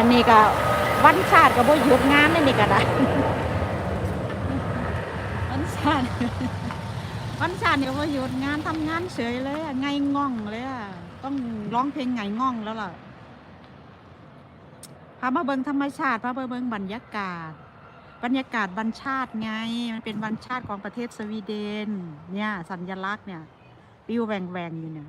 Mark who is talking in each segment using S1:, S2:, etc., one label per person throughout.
S1: อันนี้ก็วันชาติก็บ่หยุดงานนี่นี่ก็ได้วันชาติวันชาติเนี่ยบ่หยุดงานทำงานเฉยเลยอะไงง่องเลยอะต้องร้องเพลงไงง่องแล้วล่ะพามาเบิงธรรมชาติพามาเบิงบรรยากาศ บรรยากาศวันชาติไง มันเป็นวันชาติของประเทศสวีเดน เนี่ย สัญลักษณ์เนี่ยปิวแหวงแหวงอยู่เนี่ย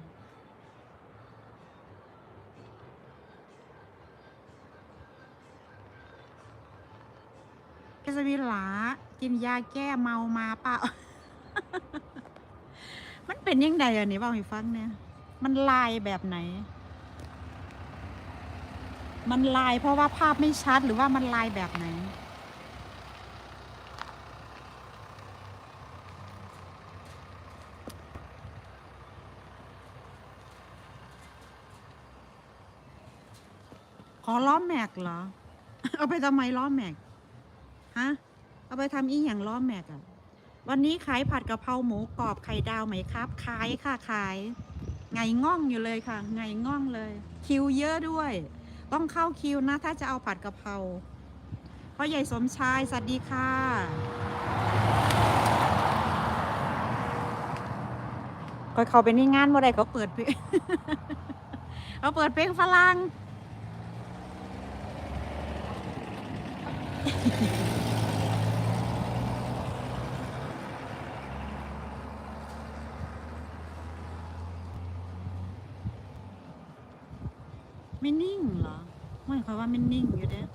S1: แกสวีหลากินยาแก้เมามาเปล่า มันเป็นยังไงอะนี่เว่าให้ฟังเนี่ย มันลายแบบไหน มันลายเพราะว่าภาพไม่ชัดหรือว่ามันลายแบบไหนขอล้อแม็กเหรอ เอาไปทำไมล้อแม็ก ฮะ เอาไปทำอีหยังล้อแม็กอะวันนี้ขายผัดกะเพราหมูกรอบไข่ดาวไหมครับ ขายค่ะขาย ไงง่องอยู่เลยค่ะ ไงง่องเลย คิวเยอะด้วย ต้องเข้าคิวนะ ถ้าจะเอาผัดกะเพราพ่อใหญ่สมชาย สวัสดีค่ะ ก็เขาไปนี่งานเมื่อไรเขาเปิดเพลงเขาเปิดเพลงฝรั่ง ไม่นิ่งเหรอไม่ค่อยว่าไม่นิ่งอยู่เด้อ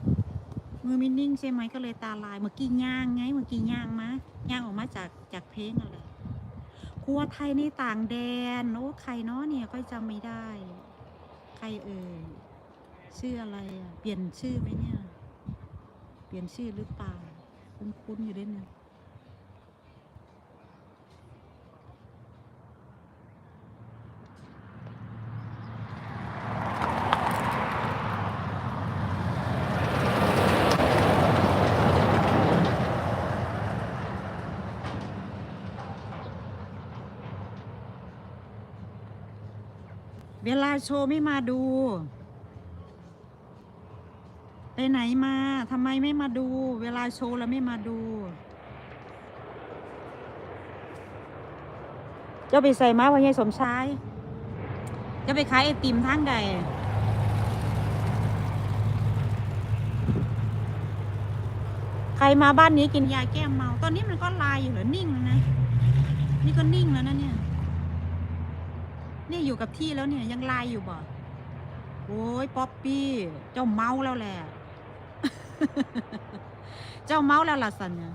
S1: มือไม่นิ่งใช่ไหมก็เลยตาลายเมื่อกี้ย่างไงเมื่อกี้ย่างมาย่างออกมาจากจากเพลงอะไรครัวไทยในต่างแดนโอ้ใครเนาะเนี่ยก็จำไม่ได้ ใครเอ่ยชื่ออะไรอะเปลี่ยนชื่อไหมเนี่ย เปลี่ยนชื่อหรือเปล่าคุ้นๆอยู่ด้วยเนี่ย เวลาโชว์ไม่มาดู ไปไหนมาทำไมไม่มาดู เวลาโชว์แล้วไม่มาดู เจ้าไปใส่มาวันยายสมชายจะไปขายไอติมทางใดใครมาบ้านนี้กินยาแก้เมา ตอนนี้มันก็ลายอยู่เหรอนิ่งแล้วนะ นี่ก็นิ่งแล้วนะเนี่ย นี่อยู่กับที่แล้วเนี่ยยังไลายอยู่บ่โอ้ยป๊อปปี้เจ้าเมาแล้วแหละ เจ้าเมาแล้วล่ะสันเนี่ย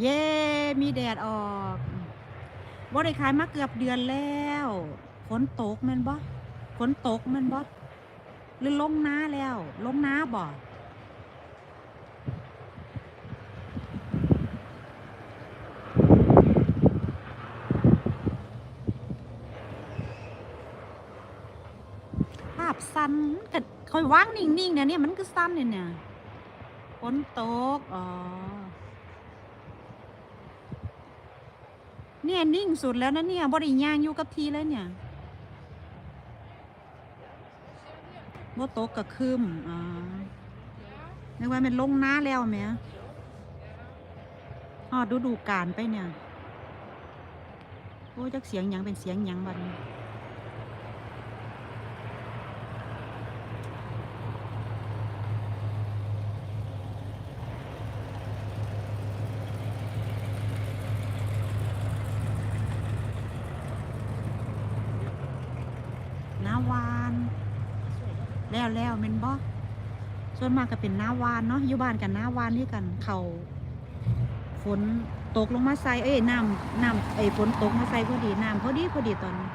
S1: เย้มีแดดออกบ่ได้ขายมาเกือบเดือนแล้ว ฝนตกแม่นบ่ ฝนตกมันบ่หรือลงน้าแล้ว ลงน้าบ่ภาพสั้นก็คอยว่างนิ่งๆเนี่ยเนี่ยมันคือสั้นเนี่ยเนี่ยฝนตก อ๋อ เนี่ยนิ่งสุดแล้วนะเนี่ยบ่ได้ย่างอยู่กับทีเลยเนี่ย บ่ตกก็คืมอ่านึกว่ามันลงหน้าแล้วแหม่ฮอดฤดูกาลไปเนี่ย โอ้ยจักเสียงหยังเป็นเสียงหยังบัดนี้น้าวาน แล้วแล้วเมนบ่ส่วนมากก็เป็นหน้าวานเนาะอยู่บ้านกันหน้าวานนี่กันเขาฝนตกลงมาใส่เอ้ยน้ำน้ำไอ้ฝนตกมาใส่พอดีน้ำพอดีพอดีตอนนี้